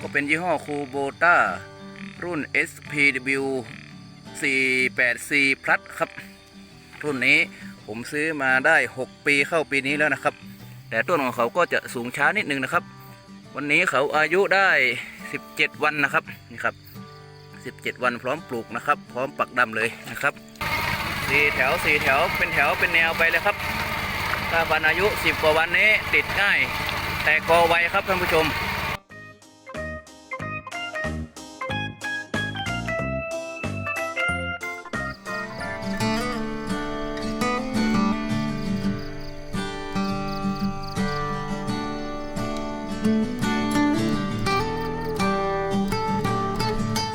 ก็เป็นยี่ห้อคูโบต้ารุ่น SPW 484 Plus ครับ รุ่นนี้ผมซื้อมาได้ 6 ปีเข้าปีนี้แล้วนะครับ แต่ต้นของเขาก็จะสูงช้านิดนึงนะครับ วันนี้เขาอายุได้ 17 วันนะครับนี่ครับ17 วันพร้อมปลูกนะครับ พร้อมปักดำเลยนะครับสี่แถวสี่แถวเป็นแถวเป็นแนวไปเลยครับถ้าวันอายุ 10 กว่าวันนี้ติดง่าย แต่กอไวครับท่านผู้ชม ส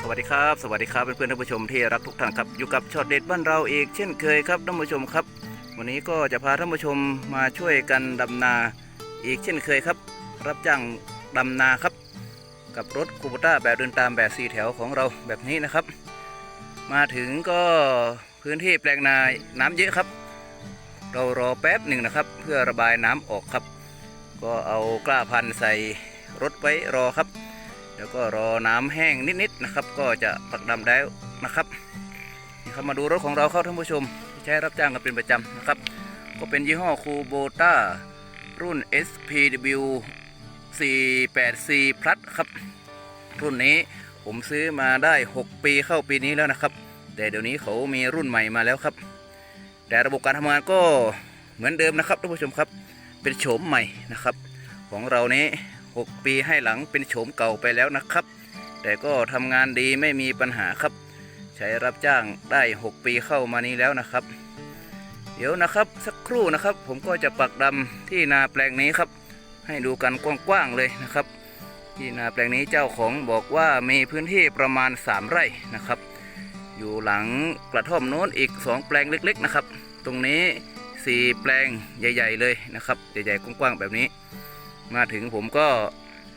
วัสดีครับ สวัสดีครับเพื่อนๆท่านผู้ชมที่รักทุกท่านครับอยู่กับช็อตเด็ดบ้านเราอีกเช่นเคยครับท่านผู้ชมครับ วันนี้ก็จะพาท่านผู้ชมมาช่วยกันดำนาอีกเช่นเคยครับ รับจ้างดำนาครับ กับรถคูปต้าแบบเดินตามแบบสี่แถวของเราแบบนี้นะครับ มาถึงก็พื้นที่แปลงนาน้ำเยอะครับ เรารอแป๊บหนึ่งนะครับ เพื่อระบายน้ำออกครับ ก็เอากล้าพันธุ์ใส่รถไว้รอครับ แล้วก็รอน้ำแห้งนิดๆนะครับ ก็จะปักดำแล้นะครับนี่ครับมาดูรถของเราครับท่านผู้ชม ใช้รับจ้างกันเป็นประจำนะครับ ก็เป็นยี่ห้อคูโบต้ารุ่น SPW 484 Plus ครับ รุ่นนี้ผมซื้อมาได้ 6 ปีเข้าปีนี้แล้วนะครับ แต่เดี๋ยวนี้เขามีรุ่นใหม่มาแล้วครับ แต่ระบบการทำงานก็เหมือนเดิมนะครับท่านผู้ชมครับ เป็นโฉมใหม่นะครับ ของเรานี้ 6 ปีให้หลังเป็นโฉมเก่าไปแล้วนะครับ แต่ก็ทำงานดีไม่มีปัญหาครับ ใช้รับจ้างได้ 6 ปีเข้ามานี้แล้วนะครับ เดี๋ยวนะครับสักครู่นะครับ ผมก็จะปักดำที่นาแปลงนี้ครับ ให้ดูกันกว้างๆเลยนะครับ ที่นาแปลงนี้เจ้าของบอกว่ามีพื้นที่ประมาณ 3 ไร่นะครับ อยู่หลังกระท่อมโน้นอีก 2 แปลงเล็ก ๆ นะครับ ตรงนี้ 4แปลงใหญ่ ๆ เลยนะครับ ใหญ่ๆกว้างๆแบบนี้ มาถึงผมก็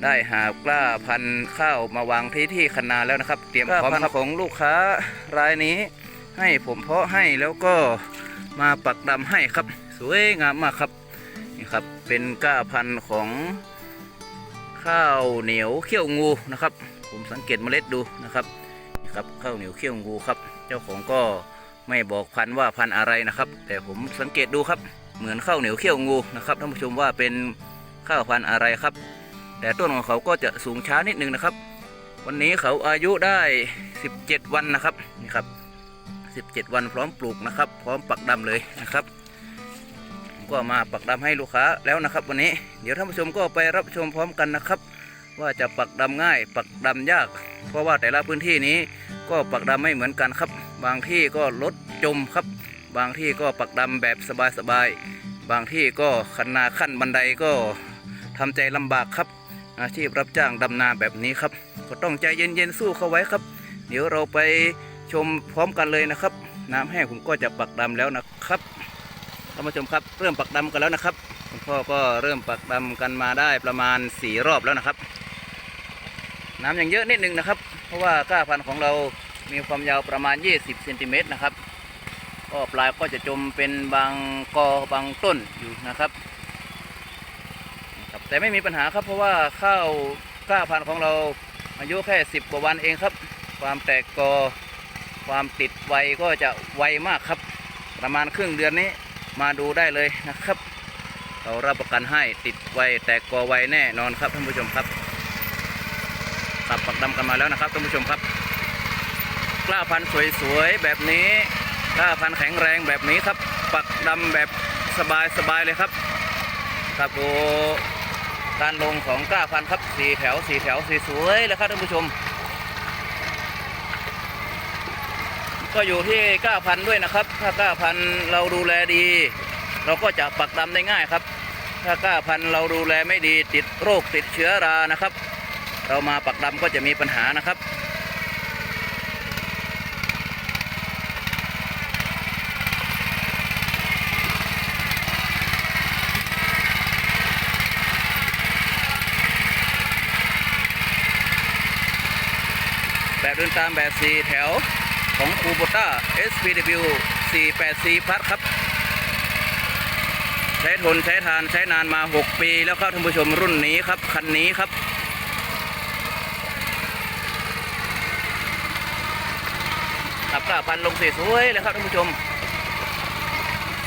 ได้หากล้าพันธุ์ข้าวมาวางที่ที่คันนาแล้วนะครับ เตรียมพร้อมครับของลูกค้ารายนี้ ให้ผมเพาะให้แล้วก็มาปักดำให้ครับ สวยงามมากครับนี่ครับเป็นกล้าพันธุ์ของข้าวเหนียวเขี้ยวงูนะครับ ผมสังเกตเมล็ดดูนะครับนี่ครับข้าวเหนียวเขี้ยวงูครับ เจ้าของก็ ไม่บอกพันว่าพันอะไรนะครับ แต่ผมสังเกตดูครับ เหมือนข้าวเหนียวเขี้ยวงูนะครับท่านผู้ชมว่าเป็นข้าวพันอะไรครับ แต่ต้นของเขาก็จะสูงช้านิดนึงนะครับ วันนี้เขาอายุได้ 17 วันนะครับนี่ครับ 17 วันพร้อมปลูกนะครับ พร้อมปักดำเลยนะครับ ก็มาปักดำให้ลูกค้าแล้วนะครับ วันนี้เดี๋ยวท่านผู้ชมก็ไปรับชมพร้อมกันนะครับ ว่าจะปักดำง่าย ปักดำยาก เพราะว่าแต่ละพื้นที่นี้ก็ปักดำไม่เหมือนกันครับ บางที่ก็ลดจมครับ บางที่ก็ปักดำแบบสบายๆ บางที่ก็คันนาขั้นบันไดก็ทำใจลำบากครับ อาชีพรับจ้างดำนาแบบนี้ครับ ก็ต้องใจเย็นๆสู้เข้าไว้ครับ เดี๋ยวเราไปชมพร้อมกันเลยนะครับ น้ำแห้งผมก็จะปักดำแล้วนะครับท่านผู้ชมครับเริ่มปักดำกันแล้วนะครับคุณพ่อก็เริ่มปักดำกันมาได้ประมาณสี่รอบแล้วนะครับ น้ำยังเยอะนิดนึงนะครับ เพราะว่าก้าพันธุ์ของเรา มีความยาวประมาณ 20เซนติเมตรนะครับ ก็ปลายก็จะจมเป็นบางกอบางต้นอยู่นะครับครับ แต่ไม่มีปัญหาครับเพราะว่าข้าวกล้าพันธุ์ของเราอายุแค่ 10 กว่าวันเองครับ ความแตกกอความติดไวก็จะไวมากครับ ประมาณครึ่งเดือนนี้มาดูได้เลยนะครับ เรารับประกันให้ติดไวแตกกอไวแน่นอนครับท่านผู้ชมครับขับปักดำกันมาแล้วนะครับท่านผู้ชมครับ กล้าพันธุ์สวยๆแบบนี้กล้าพันธุ์แข็งแรงแบบนี้ครับ ปักดำแบบสบายๆเลยครับ ครับดูการลงของกล้าพันธุ์ครับสี่แถวสี่แถวสีสวยเลยครับท่านผู้ชม ก็อยู่ที่กล้าพันธุ์ด้วยนะครับ ถ้ากล้าพันธุ์เราดูแลดี เราก็จะปักดำได้ง่ายครับ ถ้ากล้าพันธุ์เราดูแลไม่ดีติดโรคติดเชื้อรานะครับ เรามาปักดำก็จะมีปัญหานะครับ แบบเดินตามแบบ 4 แถวของคูโบต้า SPW 484พัดครับ ใช้ทนใช้ทานใช้นานมา 6 ปีแล้วครับท่านผู้ชมรุ่นนี้ครับ คันนี้ครับขับกระปันลงสีสวยเลยครับท่านผู้ชม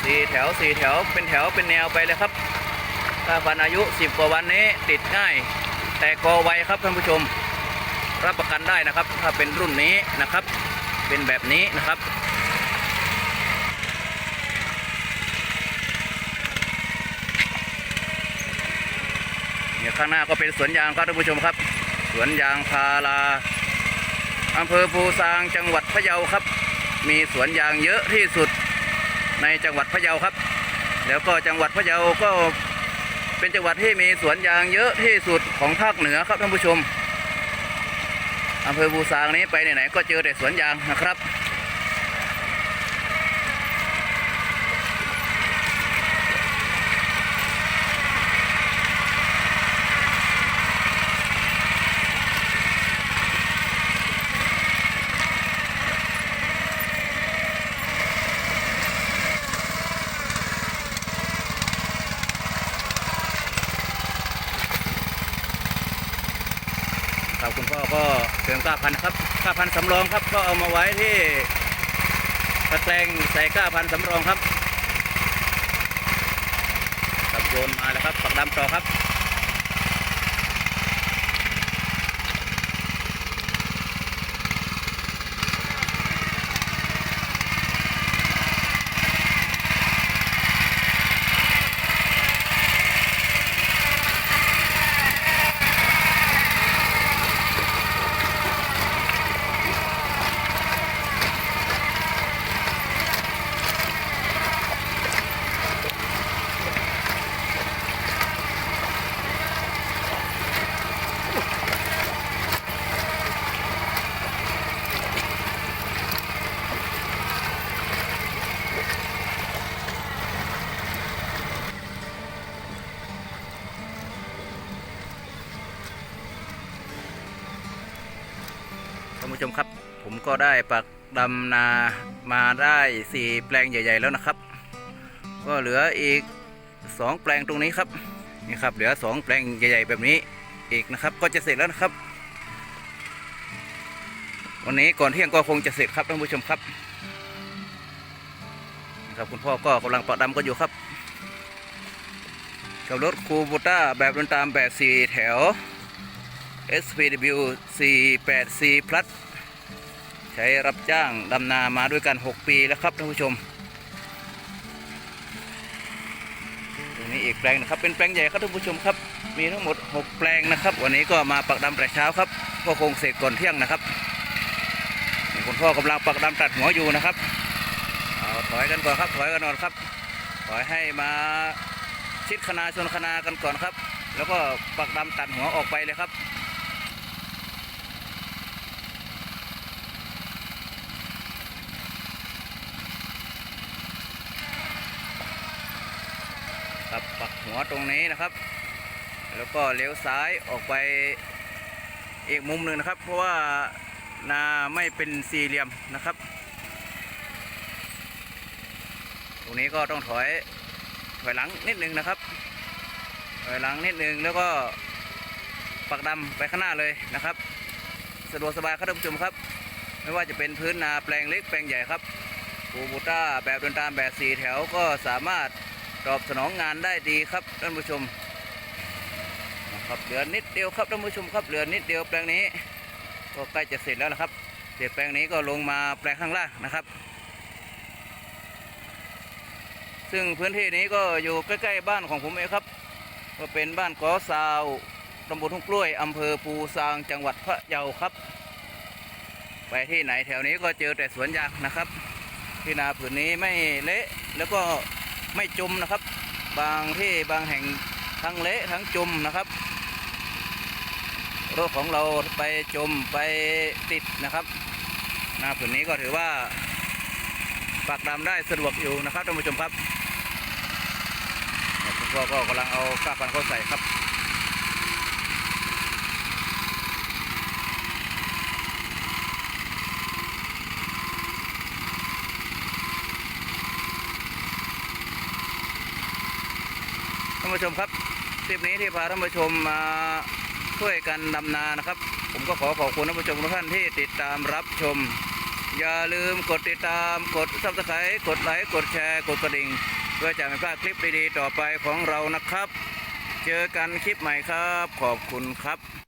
สีแถวสีแถวเป็นแถวเป็นแนวไปเลยครับกระปันอายุ 10 กว่าวันนี้ติดง่าย แต่กอไวครับท่านผู้ชม รับประกันได้นะครับ ถ้าเป็นรุ่นนี้นะครับ เป็นแบบนี้นะครับเนี่ยข้างหน้าก็เป็นสวนยางครับท่านผู้ชมครับ สวนยางพาราอำเภอภูซางจังหวัดพะเยาครับ มีสวนยางเยอะที่สุดในจังหวัดพะเยาครับ แล้วก็จังหวัดพะเยาก็เป็นจังหวัดที่มีสวนยางเยอะที่สุดของภาคเหนือครับท่านผู้ชม อำเภอบูซางนี้ไปไหนๆก็เจอแต่สวนยางนะครับ ครับคุณพ่อก็เติมก้าพันครับก้าพันสำรองครับ ก็เอามาไว้ที่ตะแกรงใส่ก้าพันสำรองครับกับโยนมาแล้วครับปักดำต่อครับ ผู้ชมครับ ผมก็ได้ปักดำนามาได้สี่แปลงใหญ่ ๆ แล้วนะครับ ก็เหลืออีกสองแปลงตรงนี้ครับนี่ครับเหลือสองแปลงใหญ่ ๆ แบบนี้อีกนะครับ ก็จะเสร็จแล้วนะครับ วันนี้ก่อนเที่ยงก็คงจะเสร็จครับท่านผู้ชมครับนะครับคุณพ่อก็กำลังปักดำก็อยู่ครับกับรถคูบูต้าแบบเดินตามแบบสี่แถว SPW 48 C Plus ช้รับจ้างดำนามาด้วยกัน 6 ปีแล้วครับท่านผู้ชมตรงนี้อีกแปลงนะครับเป็นแปลงใหญ่ครับท่านผู้ชมครับ มีทั้งหมด 6 แปลงนะครับ วันนี้ก็มาปักดำแต่เช้าครับก็คงเสร็จก่อนเที่ยงนะครับคุณพ่อกำลังปักดำตัดหัวอยู่นะครับเอาถอยกันก่อนครับถอยกันก่อนครับถอยให้มาชิดคณาชนคณากันก่อนครับ แล้วก็ปักดำตัดหัวออกไปเลยครับ ครับ ปักหัวตรงนี้นะครับ แล้วก็เลี้ยวซ้ายออกไปอีกมุมหนึ่งนะครับ เพราะว่านาไม่เป็นสี่เหลี่ยมนะครับ ตรงนี้ก็ต้องถอยถอยหลังนิดนึงนะครับ ถอยหลังนิดนึงแล้วก็ปักดำไปข้างหน้าเลยนะครับ สะดวกสบายครับท่านผู้ชมครับ ไม่ว่าจะเป็นพื้นนาแปลงเล็กแปลงใหญ่ครับปูบูต้าแบบเดินตามแบบสี่แถวก็สามารถ ตอบสนองงานได้ดีครับท่านผู้ชมนะครับเหลือนิดเดียวครับท่านผู้ชมครับเหลือนิดเดียวแปลงนี้ ก็ใกล้จะเสร็จแล้วนะครับเสร็จแปลงนี้ก็ลงมาแปลงข้างล่างนะครับ ซึ่งพื้นที่นี้ก็อยู่ใกล้ๆบ้านของผมเองครับ ก็เป็นบ้านกอซาวตำบลทุ่งกล้วยอำเภอภูซางจังหวัดพะเยาครับ ไปที่ไหนแถวนี้ก็เจอแต่สวนยางนะครับ ที่นาผืนนี้ไม่เละแล้วก็ ไม่จมนะครับ บางที่บางแห่งทั้งเละทั้งจมนะครับ รถของเราไปจมไปติดนะครับนาผืนนี้ก็ถือว่าปักดำได้สะดวกอยู่นะครับท่านผู้ชมครับคุณพ่อก็กำลังเอาก้าพันเข้าใส่ครับานผู้ชมครับคลิปนี้ที่พาท่านผู้ชมมาช่วยกันดำนานะครับ ผมก็ขอขอบคุณท่านผู้ชมทุกท่านที่ติดตามรับชม อย่าลืมกดติดตามกดซับสไครต์กดไลค์กดแชร์กดกระดิ่งเพื่อจะไม่พลาดคลิปดีๆต่อไปของเรานะครับ เจอกันคลิปใหม่ครับ ขอบคุณครับ